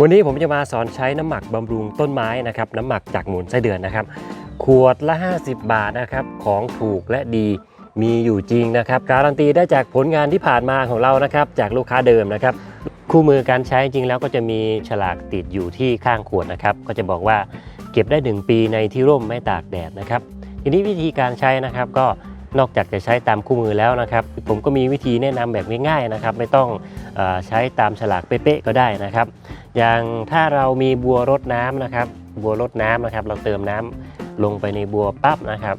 วันนี้ผมจะมาสอนใช้น้ำหมักบำรุงต้นไม้นะครับน้ำหมักจากหมูลไส้เดือนนะครับ ขวดละ 50 บาทนะครับของถูกและดีมีอยู่จริงนะครับการันตีได้จากผลงานที่ผ่านมาของเรานะครับจากลูกค้าเดิมนะครับ คู่มือการใช้จริงแล้วก็จะมีฉลากติดอยู่ที่ข้างขวดนะครับ ก็จะบอกว่าเก็บได้ 1 ปีในที่ร่มไม่ตากแดดนะครับ ทีนี้วิธีการใช้นะครับก็ นอกจากจะใช้ตามคู่มือแล้วนะครับ ผมก็มีวิธีแนะนำแบบง่ายๆนะครับ ไม่ต้องอใช้ตามฉลากเป๊ะๆก็ได้นะครับ อย่างถ้าเรามีบัวรดน้ำนะครับ บัวรดน้ำนะครับ เราเติมน้ำลงไปในบัวปั๊บนะครับ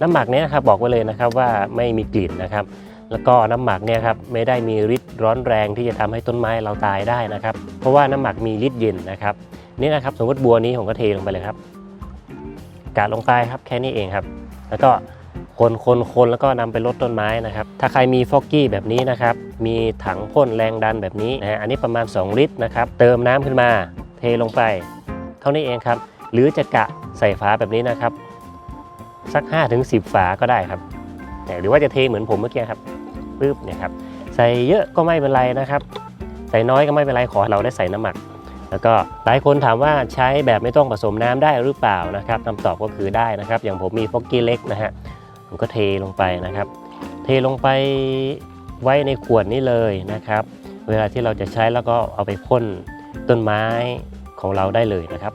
น้ำหมักเนี้นะครับบอกไว้เลยนะครับว่าไม่มีกลิ่นนะครับ แล้วก็น้ำหมักเนี่ยครับไม่ได้มีฤทธิ์ร้อนแรงที่จะทำให้ต้นไม้เราตายได้นะครับ เพราะว่าน้ำหมักมีฤทธิ์เย็นนะครับนี่นะครับสมมติบัวนี้ผมก็เทลงไปเลยครับ กาดลงไปครับแค่นี้เองครับ แล้วก็ คนคนคนแล้วก็นำไปลดต้นไม้นะครับ ถ้าใครมีฟอกกี้แบบนี้นะครับ มีถังพ่นแรงดันแบบนี้นะฮะ อันนี้ประมาณ 2 ลิตรนะครับ เติมน้ำขึ้นมา เทลงไป เท่านี้เองครับ หรือจะกะใส่ฝาแบบนี้นะครับ สัก 5-10 ฝาก็ได้ครับแต่หรือว่าจะเทเหมือนผมเมื่อกี้ครับปึ๊บเนี่ยครับ ใส่เยอะก็ไม่เป็นไรนะครับ ใส่น้อยก็ไม่เป็นไรขอเราได้ใส่น้ำหมักแล้วก็หลายคนถามว่าใช้แบบไม่ต้องผสมน้ำได้หรือเปล่านะครับคำตอบก็คือได้นะครับ อย่างผมมีฟอกกี้เล็กนะฮะ ผมก็เทลงไปนะครับ เทลงไปไว้ในขวดนี้เลยนะครับ เวลาที่เราจะใช้แล้วก็เอาไปพ่นต้นไม้ของเราได้เลยนะครับ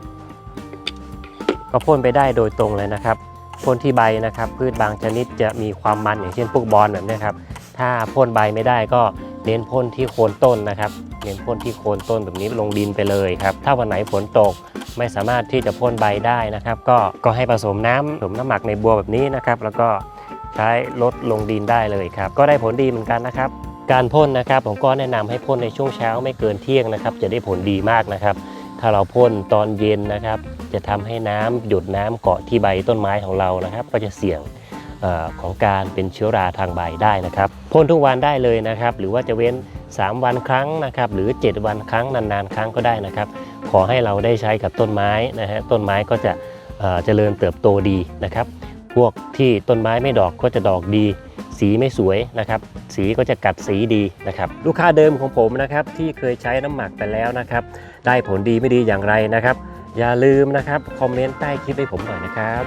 ก็พ่นไปได้โดยตรงเลยนะครับพ่นที่ใบนะครับ พืชบางชนิดจะมีความมันอย่างเช่นพวกบอลแบบนี้ครับ ถ้าพ่นใบไม่ได้ก็ เน้นพ่นที่โคนต้นนะครับ เน้นพ่นที่โคนต้นแบบนี้ลงดินไปเลยครับ ถ้าวันไหนฝนตกไม่สามารถที่จะพ่นใบได้นะครับ ก็ก็ให้ผสมน้ำผสมน้ำหมักในบัวแบบนี้นะครับ แล้วก็ใช้ลดลงดินได้เลยครับ ก็ได้ผลดีเหมือนกันนะครับ การพ่นนะครับ ผมก็แนะนำให้พ่นในช่วงเช้าไม่เกินเที่ยงนะครับ จะได้ผลดีมากนะครับ ถ้าเราพ่นตอนเย็นนะครับ จะทำให้น้ำหยดน้ำเกาะที่ใบต้นไม้ของเรานะครับ ก็จะเสี่ยง ของการเป็นเชื้อราทางใบได้นะครับพ่นทุกวันได้เลยนะครับ หรือว่าจะเว้น 3 วันครั้งนะครับ หรือ 7 วันครั้งนานๆ ครั้งก็ได้นะครับ ขอให้เราได้ใช้กับต้นไม้นะฮะต้นไม้ก็จะเจริญเติบโตดีนะครับ พวกที่ต้นไม้ไม่ดอกก็จะดอกดี สีไม่สวยนะครับ สีก็จะกัดสีดีนะครับ ลูกค้าเดิมของผมนะครับที่เคยใช้น้ำหมักไปแล้วนะครับ ได้ผลดีไม่ดีอย่างไรนะครับ อย่าลืมนะครับคอมเมนต์ใต้คลิปให้ผมหน่อยนะครับ